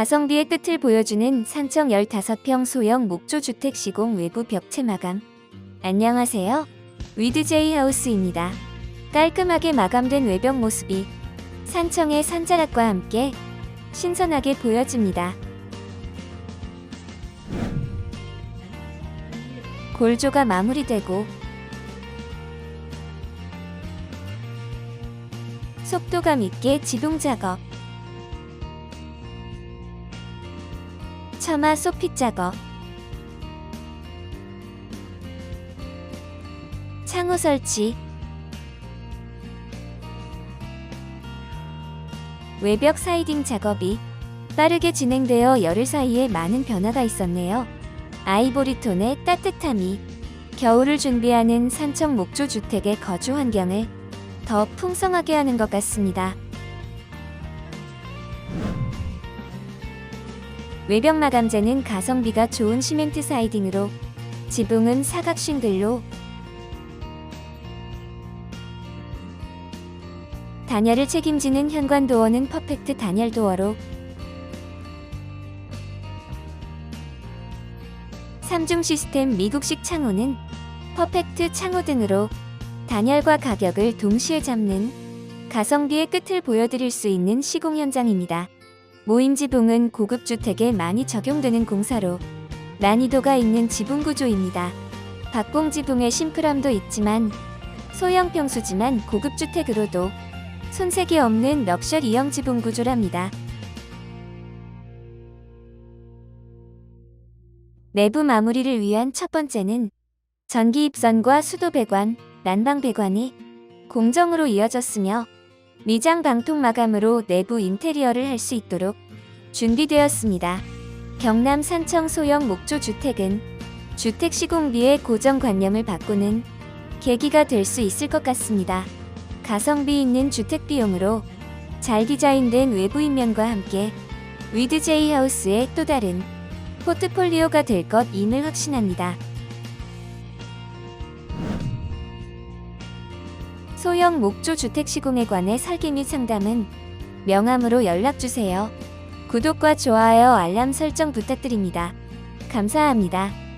가성비의 끝을 보여주는 산청 15평 소형 목조 주택 시공 외부 벽체 마감. 안녕하세요. 위드제이 하우스입니다. 깔끔하게 마감된 외벽 모습이 산청의 산자락과 함께 신선하게 보여집니다. 골조가 마무리되고 속도감 있게 지붕 작업 처마 소핏 작업 창호 설치 외벽 사이딩 작업이 빠르게 진행되어 열흘 사이에 많은 변화가 있었네요. 아이보리 톤의 따뜻함이 겨울을 준비하는 산청 목조 주택의 거주 환경을 더 풍성하게 하는 것 같습니다. 외벽 마감재는 가성비가 좋은 시멘트 사이딩으로 지붕은 사각 싱글로 단열을 책임지는 현관 도어는 퍼펙트 단열 도어로 3중 시스템 미국식 창호는 퍼펙트 창호 등으로 단열과 가격을 동시에 잡는 가성비의 끝을 보여드릴 수 있는 시공 현장입니다. 모임 지붕은 고급 주택에 많이 적용되는 공사로 난이도가 있는 지붕 구조입니다. 박공 지붕의 심플함도 있지만 소형 평수지만 고급 주택으로도 손색이 없는 럭셔리형 지붕 구조랍니다. 내부 마무리를 위한 첫 번째는 전기 입선과 수도 배관, 난방 배관이 공정으로 이어졌으며 미장 방통 마감으로 내부 인테리어를 할 수 있도록 준비되었습니다. 경남 산청 소형 목조 주택은 주택 시공비의 고정관념을 바꾸는 계기가 될 수 있을 것 같습니다. 가성비 있는 주택 비용으로 잘 디자인된 외부 인면과 함께 위드 제이 하우스의 또 다른 포트폴리오가 될 것임을 확신합니다. 소형 목조 주택 시공에 관해 설계 및 상담은 명함으로 연락 주세요. 구독과 좋아요, 알람 설정 부탁드립니다. 감사합니다.